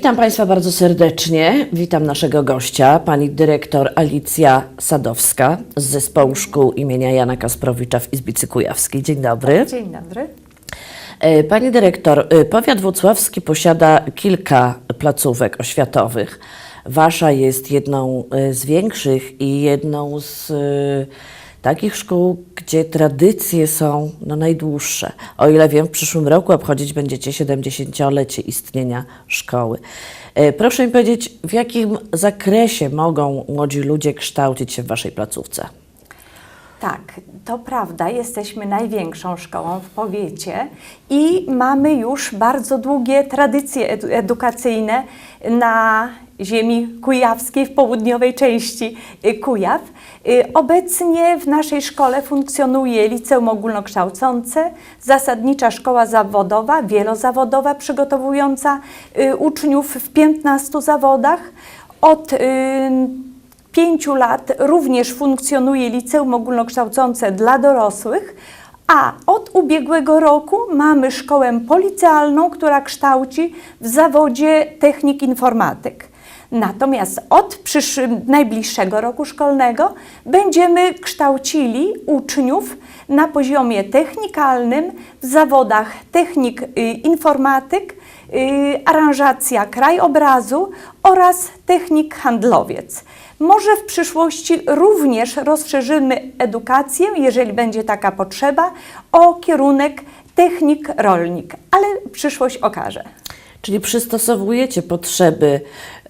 Witam Państwa bardzo serdecznie. Witam naszego gościa, pani dyrektor Alicja Sadowska z Zespołu Szkół imienia Jana Kasprowicza w Izbicy Kujawskiej. Dzień dobry. Dzień dobry. E, Pani dyrektor, e, powiat włocławski posiada kilka placówek oświatowych. Wasza jest jedną e, z większych i jedną z takich szkół, gdzie tradycje są no, najdłuższe. O ile wiem, w przyszłym roku obchodzić będziecie 70-lecie istnienia szkoły. E, Proszę mi powiedzieć, w jakim zakresie mogą młodzi ludzie kształcić się w Waszej placówce? Tak, to prawda, jesteśmy największą szkołą w powiecie i mamy już bardzo długie tradycje edu- edukacyjne na ziemi kujawskiej, w południowej części y, Kujaw. Y, Obecnie w naszej szkole funkcjonuje liceum ogólnokształcące, zasadnicza szkoła zawodowa, wielozawodowa, przygotowująca y, uczniów w 15 zawodach. Od pięciu lat również funkcjonuje liceum ogólnokształcące dla dorosłych, a od ubiegłego roku mamy szkołę policjalną, która kształci w zawodzie technik informatyk. Natomiast od najbliższego roku szkolnego będziemy kształcili uczniów na poziomie technikalnym w zawodach technik y, informatyk, y, aranżacja krajobrazu oraz technik handlowiec. Może w przyszłości również rozszerzymy edukację, jeżeli będzie taka potrzeba, o kierunek technik rolnik, ale przyszłość okaże. Czyli przystosowujecie potrzeby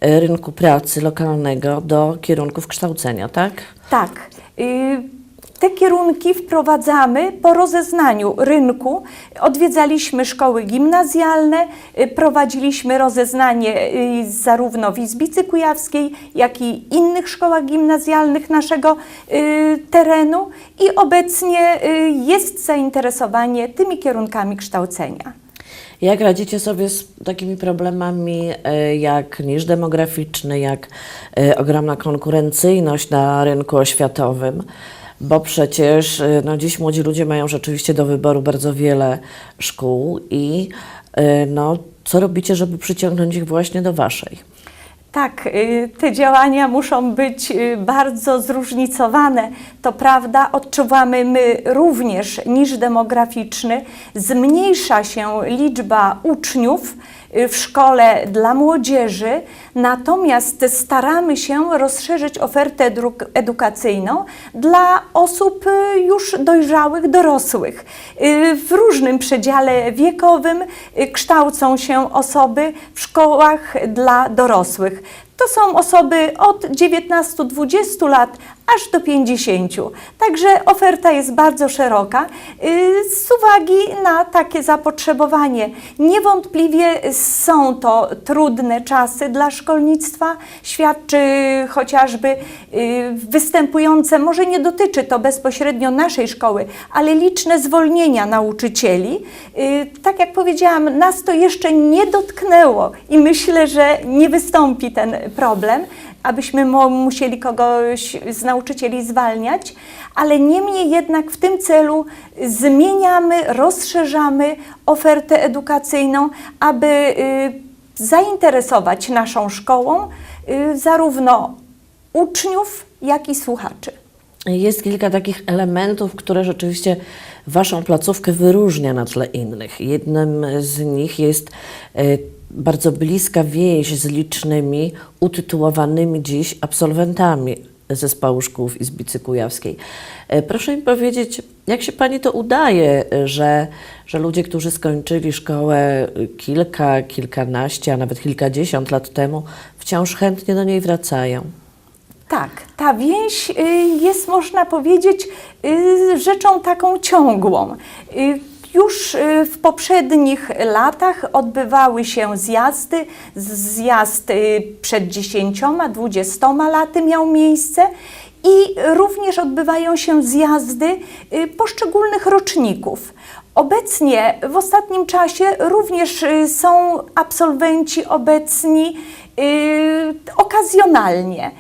rynku pracy lokalnego do kierunków kształcenia, tak? Tak. y, Te kierunki wprowadzamy po rozeznaniu rynku. Odwiedzaliśmy szkoły gimnazjalne, y, prowadziliśmy rozeznanie y, zarówno w Izbicy Kujawskiej, jak i innych szkołach gimnazjalnych naszego terenu i obecnie jest zainteresowanie tymi kierunkami kształcenia. Jak radzicie sobie z takimi problemami e, jak niż demograficzny, jak e, ogromna konkurencyjność na rynku oświatowym? Bo przecież e, no, dziś młodzi ludzie mają rzeczywiście do wyboru bardzo wiele szkół i no, co robicie, żeby przyciągnąć ich właśnie do waszej? Tak, y, te działania muszą być y, bardzo zróżnicowane. To prawda, odczuwamy my również niż demograficzny. Zmniejsza się liczba uczniów w szkole dla młodzieży, natomiast staramy się rozszerzyć ofertę edukacyjną dla osób y, już dojrzałych, dorosłych. Y, W różnym przedziale wiekowym y, kształcą się osoby w szkołach dla dorosłych. To są osoby od 19-20 lat aż do 50. Także oferta jest bardzo szeroka y, z uwagi na takie zapotrzebowanie. Niewątpliwie są to trudne czasy dla szkolnictwa. Świadczy chociażby y, występujące, może nie dotyczy to bezpośrednio naszej szkoły, ale liczne zwolnienia nauczycieli. Y, Tak jak powiedziałam, nas to jeszcze nie dotknęło i myślę, że nie wystąpi ten problem abyśmy musieli kogoś z nauczycieli zwalniać, ale niemniej jednak w tym celu zmieniamy, rozszerzamy ofertę edukacyjną, aby y, zainteresować naszą szkołą y, zarówno uczniów, jak i słuchaczy. Jest kilka takich elementów, które rzeczywiście Waszą placówkę wyróżnia na tle innych. Jednym z nich jest e, bardzo bliska więź z licznymi utytułowanymi dziś absolwentami Zespołu Szkół w Izbicy Kujawskiej. E, Proszę mi powiedzieć, jak się Pani to udaje, że, że ludzie, którzy skończyli szkołę e, kilka, kilkanaście, a nawet kilkadziesiąt lat temu, wciąż chętnie do niej wracają? Tak, ta więź y, jest, można powiedzieć, y, rzeczą taką ciągłą. Już y, w poprzednich latach odbywały się zjazdy. Zjazd y, przed 10-20 laty miał miejsce. I również odbywają się zjazdy y, poszczególnych roczników. Obecnie w ostatnim czasie również są absolwenci obecni okazjonalnie.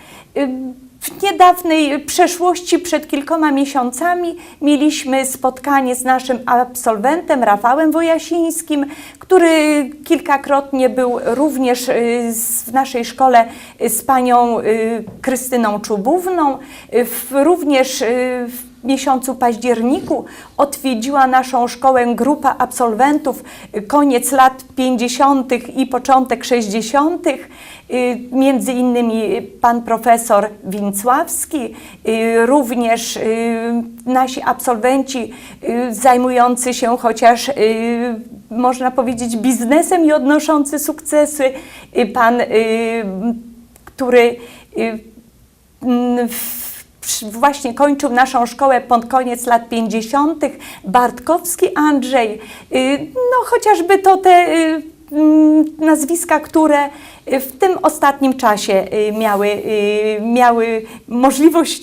W niedawnej przeszłości, przed kilkoma miesiącami, mieliśmy spotkanie z naszym absolwentem Rafałem Wojasińskim, który kilkakrotnie był również y, w naszej szkole y, z panią y, Krystyną Czubówną. Również w miesiącu październiku odwiedziła naszą szkołę grupa absolwentów koniec lat 50. i początek 60. y, Między innymi pan profesor Wincławski, y, również y, nasi absolwenci zajmujący się chociaż można powiedzieć biznesem i odnoszący sukcesy, pan, który w- właśnie kończył naszą szkołę pod koniec lat 50. Bartkowski Andrzej. Y, No chociażby to te y, mm, nazwiska, które y, w tym ostatnim czasie miały, miały możliwość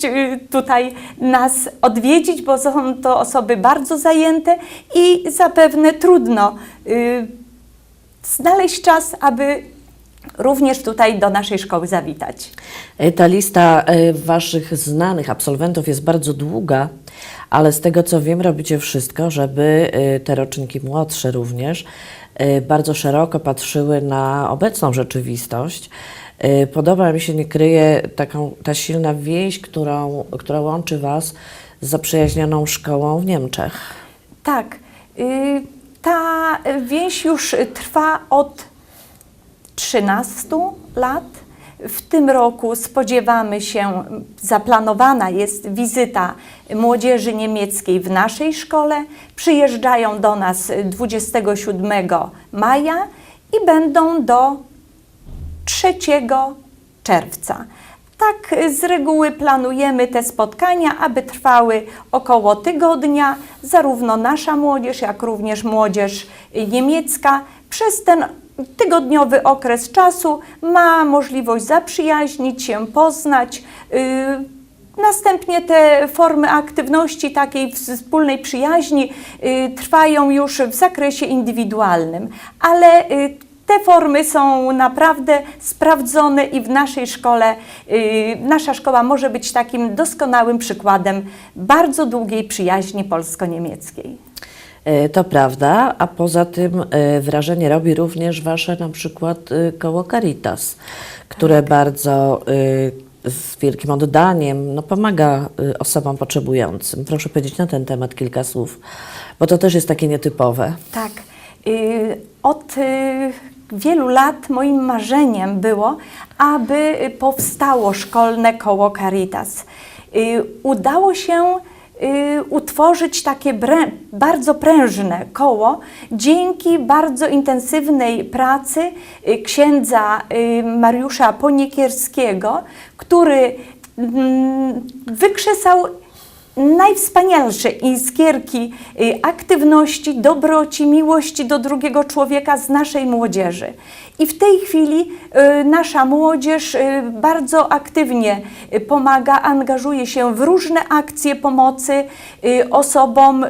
tutaj nas odwiedzić, bo są to osoby bardzo zajęte i zapewne trudno znaleźć czas, aby również tutaj do naszej szkoły zawitać. E, Ta lista e, Waszych znanych absolwentów jest bardzo długa, ale z tego co wiem, robicie wszystko, żeby e, te roczniki młodsze również bardzo szeroko patrzyły na obecną rzeczywistość. Podoba mi się, nie kryje taką, ta silna więź, którą, która łączy Was z zaprzyjaźnioną szkołą w Niemczech. Tak, y, ta więź już trwa od 13 lat. W tym roku spodziewamy się, zaplanowana jest wizyta młodzieży niemieckiej w naszej szkole. Przyjeżdżają do nas 27 maja i będą do 3 czerwca. Tak z reguły planujemy te spotkania, aby trwały około tygodnia. Zarówno nasza młodzież, jak również młodzież niemiecka przez ten tygodniowy okres czasu ma możliwość zaprzyjaźnić się, poznać. y, Następnie te formy aktywności takiej wspólnej przyjaźni y, trwają już w zakresie indywidualnym, ale y, te formy są naprawdę sprawdzone i w naszej szkole, nasza szkoła może być takim doskonałym przykładem bardzo długiej przyjaźni polsko-niemieckiej. E, To prawda, a poza tym e, wrażenie robi również Wasze na przykład e, koło Caritas, które bardzo e, z wielkim oddaniem no, pomaga osobom potrzebującym. Proszę powiedzieć na ten temat kilka słów, bo to też jest takie nietypowe. Tak. Od wielu lat moim marzeniem było, aby powstało szkolne koło Caritas. Udało się utworzyć takie bardzo prężne koło dzięki bardzo intensywnej pracy y, księdza y, Mariusza Ponikierskiego, który mm, wykrzesał najwspanialsze iskierki y, aktywności, dobroci, miłości do drugiego człowieka z naszej młodzieży. I w tej chwili y, nasza młodzież y, bardzo aktywnie pomaga, angażuje się w różne akcje pomocy osobom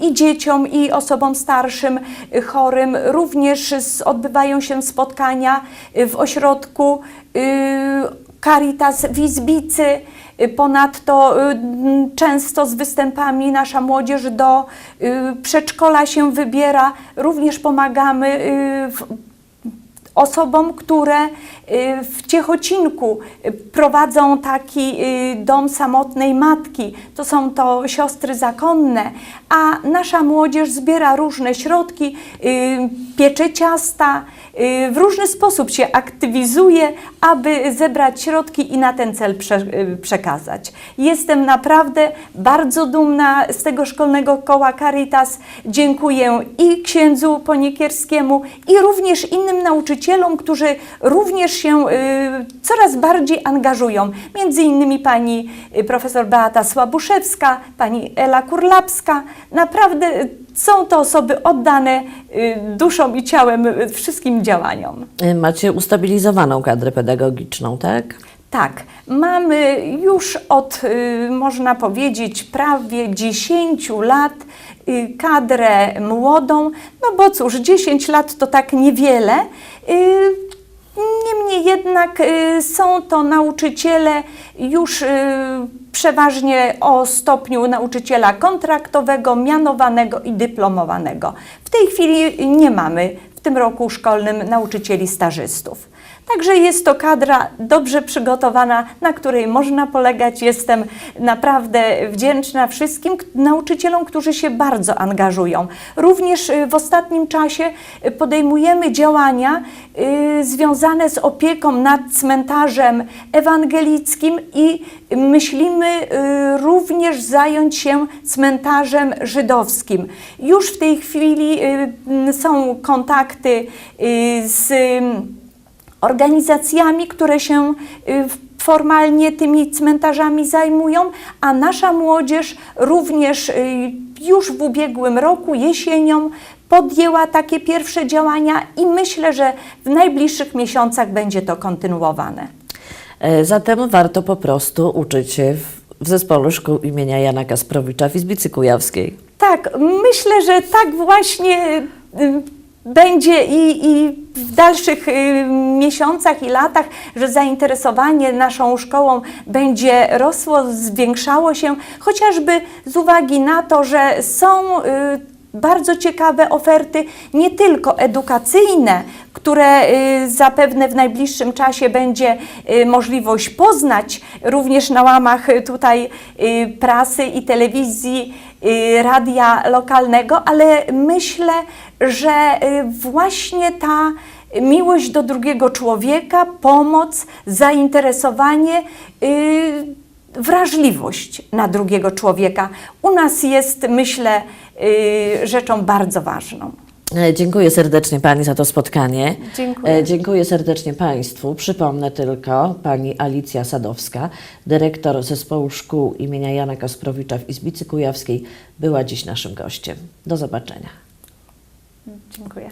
i dzieciom, i osobom starszym, chorym. Również odbywają się spotkania w ośrodku Caritas w Izbicy. Y, Ponadto y, często z występami nasza młodzież do y, przedszkola się wybiera. Również pomagamy osobom, które w Ciechocinku prowadzą taki dom samotnej matki. To są to siostry zakonne, a nasza młodzież zbiera różne środki, piecze ciasta, w różny sposób się aktywizuje, aby zebrać środki i na ten cel prze, y, przekazać. Jestem naprawdę bardzo dumna z tego szkolnego koła Caritas. Dziękuję i księdzu Ponikierskiemu i również innym nauczycielom, którzy również się y, coraz bardziej angażują. Między innymi pani y, profesor Beata Słabuszewska, pani Ela Kurlapska. Naprawdę y, są to osoby oddane y, duszą i ciałem y, działaniom. E, Macie ustabilizowaną kadrę pedagogiczną, tak? Tak, mamy już od, y, można powiedzieć, prawie 10 lat y, kadrę młodą, no bo cóż, 10 lat to tak niewiele. Y, Niemniej jednak y, są to nauczyciele już y, przeważnie o stopniu nauczyciela kontraktowego, mianowanego i dyplomowanego. W tej chwili nie mamy w tym roku szkolnym nauczycieli stażystów. Także jest to kadra dobrze przygotowana, na której można polegać. Jestem naprawdę wdzięczna wszystkim nauczycielom, którzy się bardzo angażują. Również y, w ostatnim czasie y, podejmujemy działania y, związane z opieką nad cmentarzem ewangelickim i myślimy również zająć się cmentarzem żydowskim. Już w tej chwili są kontakty z organizacjami, które się y, formalnie tymi cmentarzami zajmują, a nasza młodzież również y, już w ubiegłym roku, jesienią, podjęła takie pierwsze działania i myślę, że w najbliższych miesiącach będzie to kontynuowane. E, Zatem warto po prostu uczyć się w, zespole szkół imienia Jana Kasprowicza w Izbicy Kujawskiej. Tak, myślę, że tak właśnie y, będzie i, i w dalszych y, miesiącach i latach, że zainteresowanie naszą szkołą będzie rosło, zwiększało się, chociażby z uwagi na to, że są y, bardzo ciekawe oferty, nie tylko edukacyjne, które y, zapewne w najbliższym czasie będzie y, możliwość poznać również na łamach y, tutaj prasy i telewizji, radia lokalnego, ale myślę, że właśnie ta miłość do drugiego człowieka, pomoc, zainteresowanie, wrażliwość na drugiego człowieka u nas jest, myślę, y, rzeczą bardzo ważną. E, Dziękuję serdecznie Pani za to spotkanie. Dziękuję. E, Dziękuję serdecznie Państwu. Przypomnę tylko, Pani Alicja Sadowska, dyrektor Zespołu Szkół imienia Jana Kasprowicza w Izbicy Kujawskiej, była dziś naszym gościem. Do zobaczenia. Dziękuję.